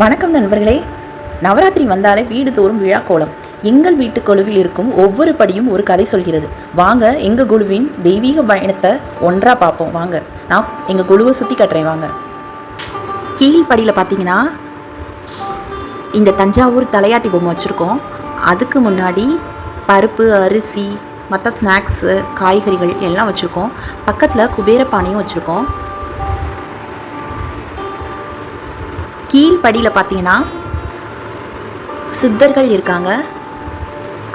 வணக்கம் நண்பர்களே. நவராத்திரி வந்தாலே வீடு தோறும் விழா கோலம் எங்கள் வீட்டு குழுவில் இருக்கும் ஒவ்வொரு படியும் ஒரு கதை சொல்கிறது. வாங்க எங்கள் குழுவின் தெய்வீக பயணத்தை ஒன்றா பார்ப்போம். வாங்க நான் எங்கள் குழுவை சுற்றி கட்டுறேன். வாங்க. கீழ்ப்படியில் பார்த்தீங்கன்னா இந்த தஞ்சாவூர் தலையாட்டி பொம்மை வச்சுருக்கோம். அதுக்கு முன்னாடி பருப்பு அரிசி மற்ற ஸ்நாக்ஸு காய்கறிகள் எல்லாம் வச்சுருக்கோம். பக்கத்தில் குபேர பானையும் வச்சுருக்கோம். கீழ்ப்படியில் பார்த்தீங்கன்னா சித்தர்கள் இருக்காங்க.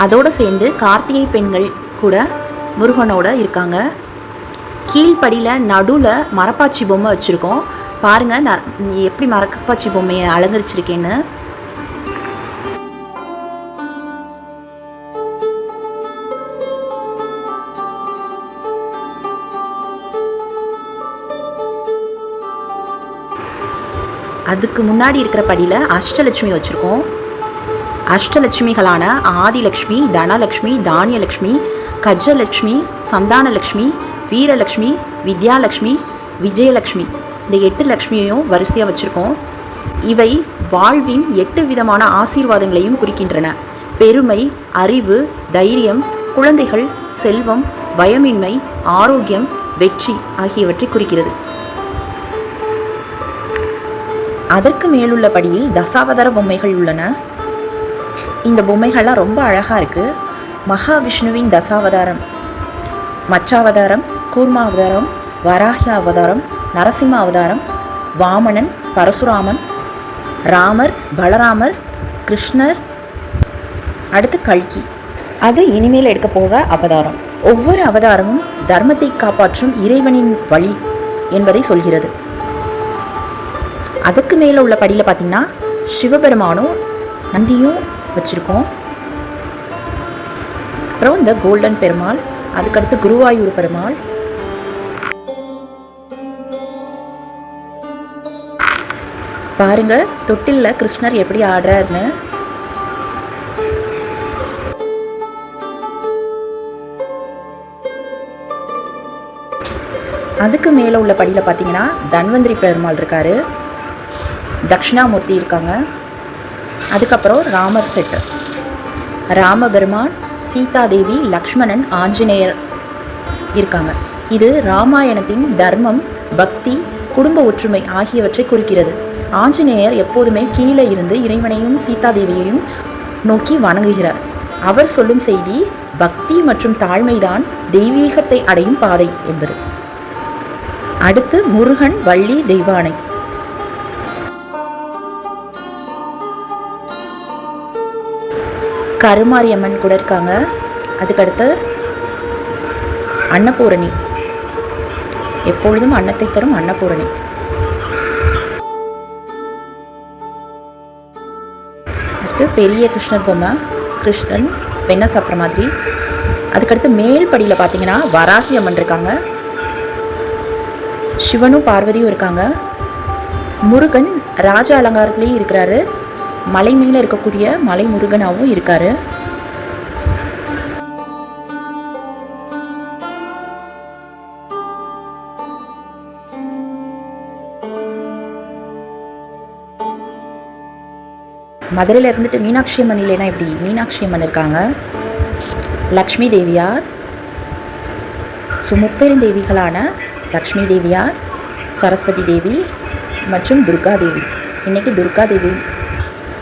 அதோடு சேர்ந்து கார்த்திகை பெண்கள் கூட முருகனோட இருக்காங்க. கீழ்ப்படியில் நடுவில் மரப்பாச்சி பொம்மை வச்சுருக்கோம். பாருங்கள் நான் எப்படி மரப்பாச்சி பொம்மையை அலங்கரிச்சிருக்கேன்னு. அதுக்கு முன்னாடி இருக்கிற படியில் அஷ்டலட்சுமி வச்சுருக்கோம். அஷ்டலட்சுமிகளான ஆதிலக்ஷ்மி தனலக்ஷ்மி தானியலக்ஷ்மி கஜலட்சுமி சந்தானலக்ஷ்மி வீரலக்ஷ்மி வித்யாலக்ஷ்மி விஜயலக்ஷ்மி இந்த எட்டு லக்ஷ்மியையும் வரிசையாக வச்சுருக்கோம். இவை வாழ்வின் எட்டு விதமான ஆசீர்வாதங்களையும் குறிக்கின்றன. பெருமை அறிவு தைரியம் குழந்தைகள் செல்வம் பயமின்மை ஆரோக்கியம் வெற்றி ஆகியவற்றை குறிக்கிறது. அதற்கு மேலுள்ள படியில் தசாவதார பொம்மைகள் உள்ளன. இந்த பொம்மைகள்லாம் ரொம்ப அழகாக இருக்குது மகாவிஷ்ணுவின் தசாவதாரம் மச்சாவதாரம் கூர்மா அவதாரம் வராஹி அவதாரம் நரசிம்ம அவதாரம் வாமணன் பரசுராமன் ராமர் பலராமர் கிருஷ்ணர் அடுத்து கல்கி. அது இனிமேல் எடுக்க போகிற அவதாரம். ஒவ்வொரு அவதாரமும் தர்மத்தை காப்பாற்றும் இறைவனின் வழி என்பதை சொல்கிறது. அதுக்கு மேலே உள்ள படியில் பார்த்தீங்கன்னா சிவபெருமானும் நந்தியும் வச்சுருக்கோம். அப்புறம் இந்த கோல்டன் பெருமாள் அதுக்கடுத்து குருவாயூர் பெருமாள். பாருங்க தொட்டில்ல கிருஷ்ணர் எப்படி ஆடுறாருன்னு. அதுக்கு மேலே உள்ள படியில் பார்த்தீங்கன்னா தன்வந்திரி பெருமாள் இருக்காரு. தக்ஷணாமூர்த்தி இருக்காங்க. அதுக்கப்புறம் ராமர் செட்டு ராமபெருமான் சீதாதேவி லக்ஷ்மணன் ஆஞ்சநேயர் இருக்காங்க. இது ராமாயணத்தின் தர்மம் பக்தி குடும்ப ஒற்றுமை ஆகியவற்றை குறிக்கிறது. ஆஞ்சநேயர் எப்போதுமே கீழே இருந்து இறைவனையும் சீதாதேவியையும் நோக்கி வணங்குகிறார். அவர் சொல்லும் செய்தி பக்தி மற்றும் தாழ்மைதான் தெய்வீகத்தை அடையும் பாதை என்பது. அடுத்து முருகன் வள்ளி தெய்வானை. கருமாரி அம்மன் கூட இருக்காங்க. அதுக்கடுத்து அன்னபூரணி. எப்பொழுதும் அன்னத்தை தரும் அன்னபூரணி. அடுத்து பெரிய கிருஷ்ணர் பொம்மை கிருஷ்ணன் வெண்ணை சாப்பிட்ற மாதிரி. அதுக்கடுத்து மேல் படியில் பார்த்தீங்கன்னா வராகி அம்மன் இருக்காங்க. சிவனும் பார்வதியும் இருக்காங்க. முருகன் ராஜ அலங்காரத்துலேயும் இருக்கிறாரு. மலை மேலே இருக்கக்கூடிய மலை முருகனாகவும் இருக்காரு. மதுரையில் இருந்துட்டு மீனாட்சி அம்மன் இல்லைன்னா எப்படி? மீனாட்சி அம்மன் இருக்காங்க. லக்ஷ்மி தேவியார். ஸோ முப்பெருந்தேவிகளான லக்ஷ்மி தேவியார் சரஸ்வதி தேவி மற்றும் துர்கா தேவி. இன்றைக்கி துர்கா தேவி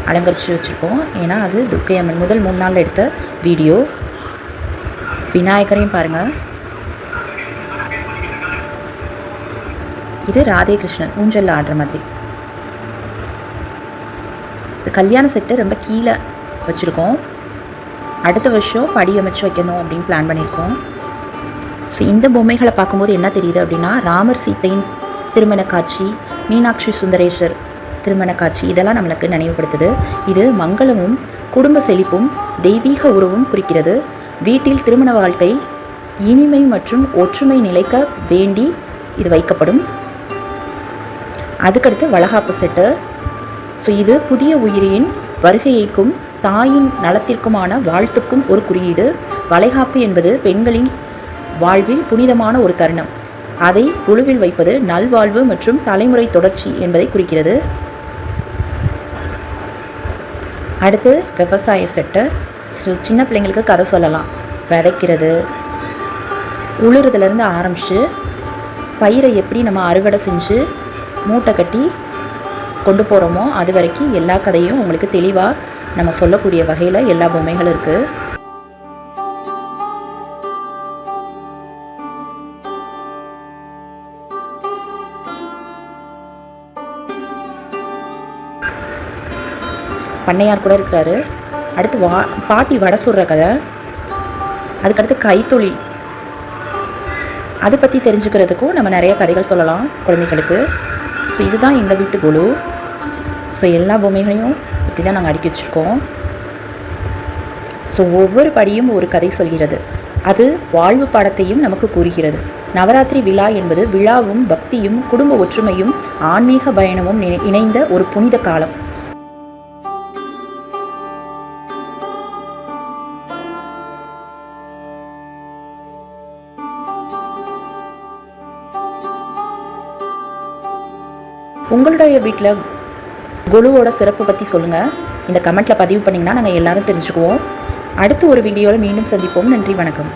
அலங்கரித்து வச்சுருக்கோம். ஏன்னா அது துர்க்கையம்மன் முதல் மூணு நாள் எடுத்த வீடியோ. விநாயகரையும் பாருங்கள் இது ராதே கிருஷ்ணன் ஊஞ்சலில் ஆடுற மாதிரி. இந்த கல்யாண செட்டு ரொம்ப கீழே வச்சுருக்கோம். அடுத்த வருஷம் படி அமைச்சு வைக்கணும் அப்படின்னு பிளான் பண்ணியிருக்கோம். ஸோ இந்த பொம்மைகளை பார்க்கும்போது என்ன தெரியுது அப்படின்னா ராமர் சீத்தையின் திருமண காட்சி மீனாட்சி சுந்தரேஸ்வர் திருமண காட்சி இதெல்லாம் நம்மளுக்கு நினைவுபடுத்துது. இது மங்களமும் குடும்ப செழிப்பும் தெய்வீக உறவும் குறிக்கிறது. வீட்டில் திருமண வாழ்க்கை இனிமை மற்றும் ஒற்றுமை நிலைக்க வேண்டி இது வைக்கப்படும். அதுக்கடுத்து வளகாப்பு செட்டு. ஸோ இது புதிய உயிரின் வருகையைக்கும் தாயின் நலத்திற்குமான வாழ்த்துக்கும் ஒரு குறியீடு. வளைகாப்பு என்பது பெண்களின் வாழ்வில் புனிதமான ஒரு தருணம். அதை குழுவில் வைப்பது நல்வாழ்வு மற்றும் தலைமுறை தொடர்ச்சி என்பதை குறிக்கிறது. அடுத்து விவசாய செட்டு ஸோ சின்ன பிள்ளைங்களுக்கு கதை சொல்லலாம். விதைக்கிறது. உழுறதுலேருந்து ஆரம்பித்து பயிரை எப்படி நம்ம அறுவடை செஞ்சு மூட்டை கட்டி கொண்டு போகிறோமோ அது வரைக்கும் எல்லா கதையும் உங்களுக்கு தெளிவாக நம்ம சொல்லக்கூடிய வகையில் எல்லா பொம்மைகளும் இருக்குது பண்ணையார் கூட இருக்கிறாரு. அடுத்து வா பாட்டி வடை சுடுற கதை. அதுக்கடுத்து கைத்தொழில். அதை பற்றி தெரிஞ்சுக்கிறதுக்கும் நம்ம நிறைய கதைகள் சொல்லலாம் குழந்தைகளுக்கு. ஸோ இதுதான் எங்கள் வீட்டு குழு. ஸோ எல்லா பொம்மைகளையும் இப்படி தான் நாங்கள் அடுக்கி வச்சுருக்கோம். ஸோ ஒவ்வொரு படியும் ஒரு கதை சொல்கிறது. அது வாழ்வு பாடத்தையும் நமக்கு கூறுகிறது. நவராத்திரி விழா என்பது விழாவும் பக்தியும் குடும்ப ஒற்றுமையும் ஆன்மீக பயணமும் இணைந்த ஒரு புனித காலம். உங்களுடைய வீட்டில் குழுவோட சிறப்பு பற்றி சொல்லுங்கள் இந்த கமெண்ட்டில் பதிவு பண்ணிங்கன்னா நாங்கள் எல்லாரும் தெரிஞ்சுக்குவோம். அடுத்து ஒரு வீடியோவில் மீண்டும் சந்திப்போம். நன்றி வணக்கம்.